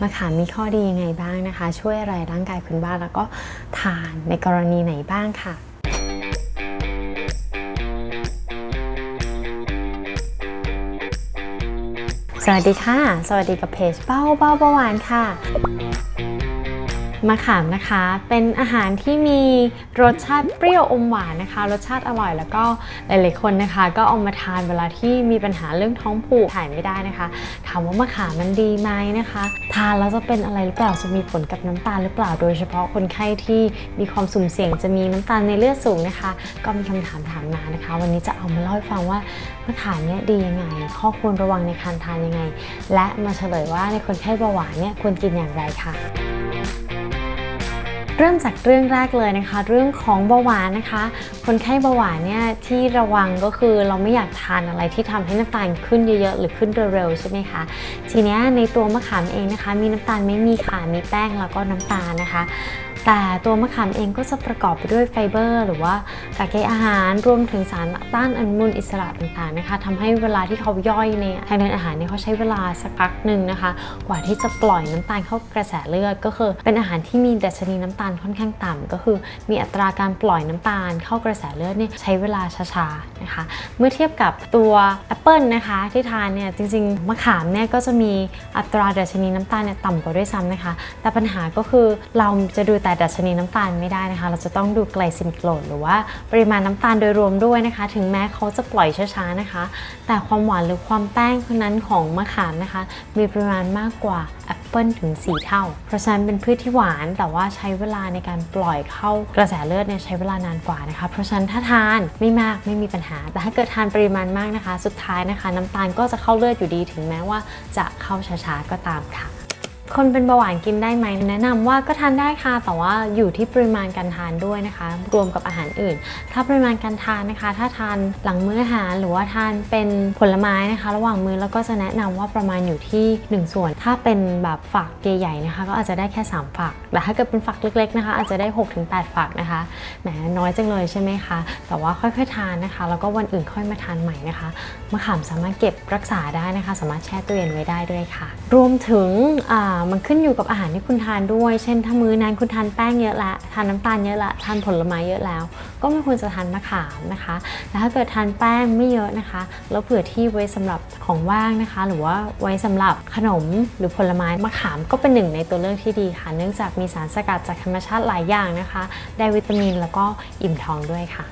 มะขามมีข้อดียังไงบ้างนะคะ ช่วยอะไรร่างกายคุณบ้างแล้วก็ทานในกรณีไหนบ้างค่ะสวัสดีค่ะ สวัสดีกับเพจเป้าเป้าประวานค่ะ มะขามนะคะ เป็นอาหารที่มีรสชาติเปรี้ยวอมหวานนะคะ รสชาติอร่อยแล้วก็หลายๆคนนะคะ ก็เอามาทานเวลาที่มีปัญหาเรื่องท้องผูกถ่ายไม่ได้นะคะถามว่ามะขามมันดีไหมนะคะ ทานแล้วจะเป็นอะไรหรือเปล่าจะมีผลกับน้ำตาลหรือเปล่า โดยเฉพาะคนไข้ที่มีความสุ่มเสี่ยงจะมีน้ำตาลในเลือดสูงนะคะ ก็มีคำถามถามมานะคะ วันนี้จะเอามาเล่าให้ฟังว่ามะขามเนี่ยดียังไง ข้อควรระวังในการทานยังไง และมาเฉลยว่าในคนไข้เบาหวานเนี่ยควรกินอย่างไรค่ะ เริ่มจากเรื่องแรกเลยนะคะ เรื่องของเบาหวานนะคะ คนไข้เบาหวานเนี่ยที่ระวังก็คือเราไม่อยากทานอะไรที่ทำให้น้ำตาลขึ้นเยอะๆ หรือขึ้นเร็วๆใช่ไหมคะทีนี้ในตัวมะขามเองนะคะ มีน้ำตาลไม่มีค่ะมีแป้งแล้วก็น้ำตาลนะคะ แต่ตัวมะขามเองก็จะประกอบไปด้วยไฟเบอร์ หรือว่ากากใยอาหารรวมถึงสารต้านอนุมูลอิสระต่างๆนะคะทำให้เวลาที่เขาย่อยในทางเดินอาหารเนี่ยเขาใช้เวลาสักพักหนึ่งนะคะ กว่าที่จะปล่อยน้ำตาลเข้ากระแสเลือดก็คือ เป็นอาหารที่มีดัชนีน้ำตาลค่อนข้างต่ำก็คือมีอัตราการปล่อยน้ำตาลเข้ากระแสเลือดเนี่ยใช้เวลาช้าๆนะคะ เมื่อเทียบกับตัวแอปเปิลนะคะที่ทานเนี่ยจริงๆมะขามเนี่ยก็จะมีอัตราดัชนีน้ำตาลเนี่ยต่ำกว่าด้วยซ้ำนะคะ แต่ปัญหาก็คือเราจะดูแต่ดัชนีน้ำตาลไม่ได้นะคะ เราจะต้องดูไกลซิมิกโลดหรือว่าปริมาณน้ำตาลโดยรวมด้วยนะคะ ถึงแม้เขาจะปล่อยช้าๆนะคะ แต่ความหวานหรือความแป้งนั้นของมะขามนะคะ มีปริมาณมากกว่าแอปเปิลถึง 4 เท่า เพราะฉะนั้นเป็นพืชที่หวานแต่ว่าใช้เวลาในการปล่อยเข้ากระแสเลือดเนี่ยใช้เวลานานกว่านะคะ เพราะฉะนั้นถ้าทานไม่มากไม่มีปัญหา แต่ถ้าเกิดทานปริมาณมากนะคะ สุดท้ายนะคะ น้ำตาลก็จะเข้าเลือดอยู่ดีถึงแม้ว่าจะเข้าช้าๆก็ตามค่ะ คนเป็นเบาหวานกินได้ไหมแนะนำว่าก็ทานได้ค่ะ แต่ว่าอยู่ที่ปริมาณการทานด้วยนะคะ รวมกับอาหารอื่น ถ้าปริมาณการทานนะคะ ถ้าทานหลังมื้ออาหารหรือว่าทานเป็นผลไม้นะคะ ระหว่างมื้อแล้วก็จะแนะนำว่าประมาณอยู่ที่ 1 ส่วน ถ้าเป็นแบบฝักใหญ่ๆนะคะ ก็อาจจะได้แค่ 3 ฝัก แต่ถ้าเกิดเป็นฝักเล็กๆนะคะ อาจจะได้ 6-8 ฝักนะคะแหมน้อยจังเลยใช่ไหมคะแต่ว่าค่อยๆทานนะคะ แล้วก็วันอื่นค่อยมาทานใหม่นะคะมะขามสามารถเก็บรักษาได้นะคะ สามารถแช่ตู้เย็นไว้ได้ด้วยค่ะ รวมถึงอ่ามันขึ้นอยู่กับอาหารที่คุณทานด้วย เช่นถ้ามื้อนั้นคุณทานแป้งเยอะละทานน้ำตาลเยอะละทานผลไม้เยอะแล้ว ก็ไม่ควรจะทานมะขามนะคะแต่ถ้าเกิดทานแป้งไม่เยอะนะคะ แล้วเผื่อที่ไว้สำหรับของว่างนะคะ หรือว่าไว้สำหรับขนมหรือผลไม้มะขามก็เป็นหนึ่งในตัวเลือกที่ดีค่ะ เนื่องจากมีสารสกัดจากธรรมชาติหลายอย่างนะคะ ได้วิตามินแล้วก็อิ่มท้องด้วยค่ะ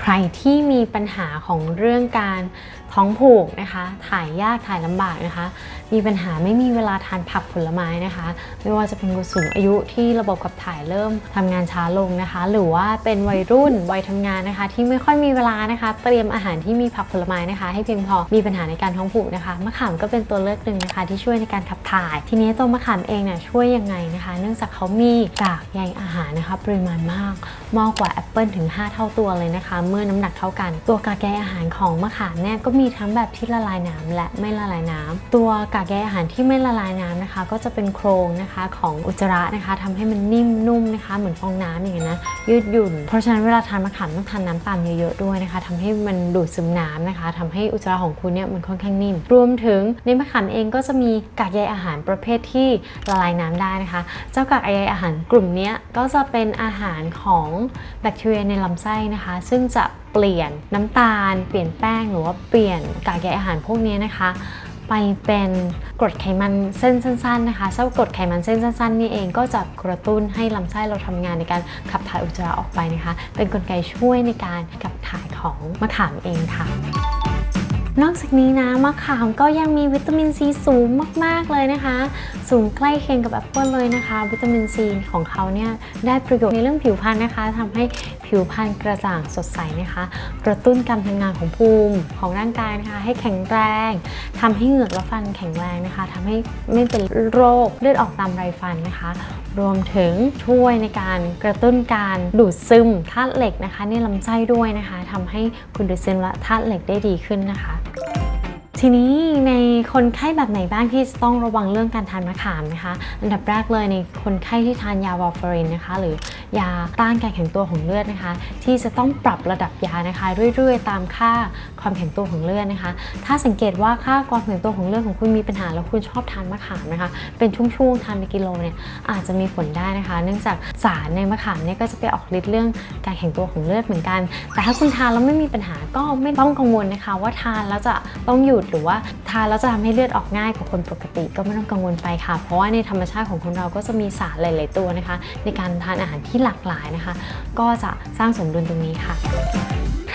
ใครที่มีปัญหาของเรื่องการท้องผูกนะคะ ถ่ายยากถ่ายลำบากนะคะ มีปัญหาไม่มีเวลาทานผักผลไม้นะคะ ไม่ว่าจะเป็นคนสูงอายุที่ระบบขับถ่ายเริ่มทำงานช้าลงนะคะ หรือว่าเป็นวัยรุ่นวัยทำงานนะคะ ที่ไม่ค่อยมีเวลานะคะ เตรียมอาหารที่มีผักผลไม้นะคะ ให้เพียงพอมีปัญหาในการท้องผูกนะคะมะขามก็เป็นตัวเลือกหนึ่งนะคะที่ช่วยในการขับถ่าย ทีนี้ตัวมะขามเองเนี่ยช่วยยังไงนะคะ เนื่องจากเขามีกากใยอาหารนะคะปริมาณมากมากกว่าแอปเปิลถึง 5 เท่าตัวเลยนะคะ เมื่อน้ำหนักเท่ากัน ตัวกากใยอาหารของมะขามเนี่ยก็มีทั้งแบบที่ละลายน้ำและไม่ละลายน้ำตัวกากใยอาหารที่ไม่ละลายน้ำนะคะ ก็จะเป็นโครงนะคะของอุจจาระนะคะทำให้มันนิ่มนุ่มนะคะเหมือนฟองน้ำอย่างเงี้ยนะยืดหยุ่น เพราะฉะนั้นเวลาทานมะขามต้องทานน้ำตามเยอะๆด้วยนะคะทำให้มันดูดซึมน้ำนะคะทำให้อุจจาระของคุณเนี่ยมันค่อนข้างนิ่ม รวมถึงในมะขามเองก็จะมีกากใยอาหารประเภทที่ละลายน้ำได้นะคะ เจ้ากากใยอาหารกลุ่มนี้ก็จะเป็นอาหารของแบคทีเรียในลำไส้นะคะ ซึ่งจะเปลี่ยนน้ำตาล เปลี่ยนแป้งหรือว่าเปลี่ยนกากใยอาหารพวกนี้นะคะ ไปเป็นกรดไขมันเส้นสั้นๆนะคะเจ้ากรดไขมันเส้นสั้นๆนี่เองก็จะกระตุ้นให้ลำไส้เราทำงานในการขับถ่ายอุจจาระออกไปนะคะ เป็นกลไกช่วยในการขับถ่ายของมะขามเองค่ะ นอกจากนี้นะมะขามก็ยังมีวิตามินซีสูงมากๆเลยนะคะ สูงใกล้เคียงกับแอปเปิลเลยนะคะ วิตามินซีของเขาเนี่ยได้ประโยชน์ในเรื่องผิวพรรณนะคะทำให้ผิวพรรณกระจ่างสดใสนะคะ กระตุ้นการทำงานของภูมิของร่างกายนะคะ ให้แข็งแรงทำให้เหงือกและฟันแข็งแรงนะคะทำให้ไม่เป็นโรคเลือดออกตามไรฟันนะคะ รวมถึงช่วยในการกระตุ้นการดูดซึมธาตุเหล็กนะคะในลำไส้ด้วยนะคะทำให้คุณดูดซึมและธาตุเหล็กได้ดีขึ้นนะคะ Bye. ทีนี้ในคนไข้แบบไหนบ้างที่จะต้องระวังเรื่องการทานมะขามนะคะ อันดับแรกเลยในคนไข้ที่ทานยาวอร์ฟารินนะคะ หรือยาต้านการแข็งตัวของเลือดนะคะ ที่จะต้องปรับระดับยานะคะ เรื่อยๆ ตามค่าความแข็งตัวของเลือดนะคะ ถ้าสังเกตว่าค่าความแข็งตัวของเลือดของคุณมีปัญหาแล้วคุณชอบทานมะขามนะคะ เป็นช่วงๆทานเป็นกิโลเนี่ยอาจจะมีผลได้นะคะ เนื่องจากสารในมะขามเนี่ยก็จะไปออกฤทธิ์เรื่องการแข็งตัวของเลือดเหมือนกัน แต่ถ้าคุณทานแล้วไม่มีปัญหาก็ไม่ต้องกังวลนะคะ ว่าทานแล้วจะต้องหยุดหรือว่าทานแล้วจะทำให้เลือดออกง่ายกว่าคนปกติก็ไม่ต้องกังวลไปค่ะ เพราะว่าในธรรมชาติของคนเราก็จะมีสารหลาย ๆ ตัวนะคะ ในการทานอาหารที่หลากหลายนะคะ ก็จะสร้างสมดุลตรงนี้ค่ะ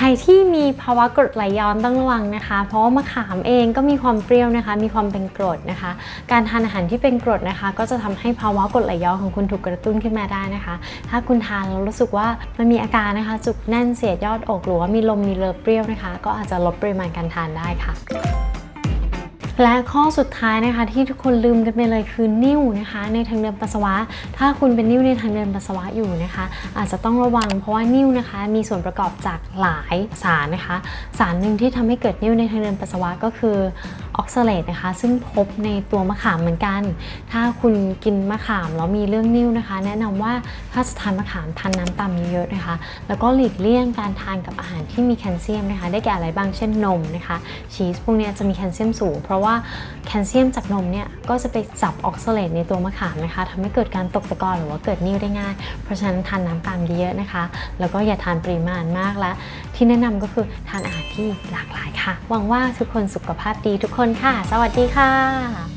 รที่มีภาวะกรดไหลย้อนต้องระวังนะคะ เพราะว่ามะขามเองก็มีความเปรี้ยวนะคะ มีความเป็นกรดนะคะ การทานอาหารที่เป็นกรดนะคะ ก็จะทำให้ภาวะกรดไหลย้อนของคุณถูกกระตุ้นขึ้นมาได้นะคะ ถ้าคุณทานแล้วรู้สึกว่ามันมีอาการนะคะ จุกแน่นเสียดยอดอกหรือว่ามีลมมีเลอเปรี้ยวนะคะ ก็อาจจะลดปริมาณการทานได้ค่ะ และข้อสุดท้ายนะคะที่ทุกคนลืมกันไปเลยคือนิ่วนะคะ ในทางเดินปัสสาวะ ถ้าคุณเป็นนิ่วในทางเดินปัสสาวะอยู่นะคะ อาจจะต้องระวังเพราะว่านิ่วนะคะ มีส่วนประกอบจากหลายสารนะคะ สารหนึ่งที่ทำให้เกิดนิ่วในทางเดินปัสสาวะก็คือออกซาเลตนะคะ ซึ่งพบในตัวมะขามเหมือนกัน ถ้าคุณกินมะขามแล้วมีเรื่องนิ่วนะคะ แนะนำว่าถ้าจะทานมะขามทานน้ำตามเยอะๆนะคะ แล้วก็หลีกเลี่ยงการทานกับอาหารที่มีแคลเซียมนะคะ ได้แก่อะไรบ้างเช่นนมนะคะ ชีสพวกนี้จะมีแคลเซียมสูงเพราะว่าแคลเซียมจากนมเนี่ยก็จะไปจับออกซาเลตในตัวมะขามนะคะทำให้เกิดการตกตะกอนหรือว่าเกิดนิ่วได้ง่าย เพราะฉะนั้นทานน้ำตาลเยอะนะคะ แล้วก็อย่าทานปริมาณมากและ ที่แนะนำก็คือทานอาหารที่หลากหลายค่ะ หวังว่าทุกคนสุขภาพดีทุกคนค่ะ สวัสดีค่ะ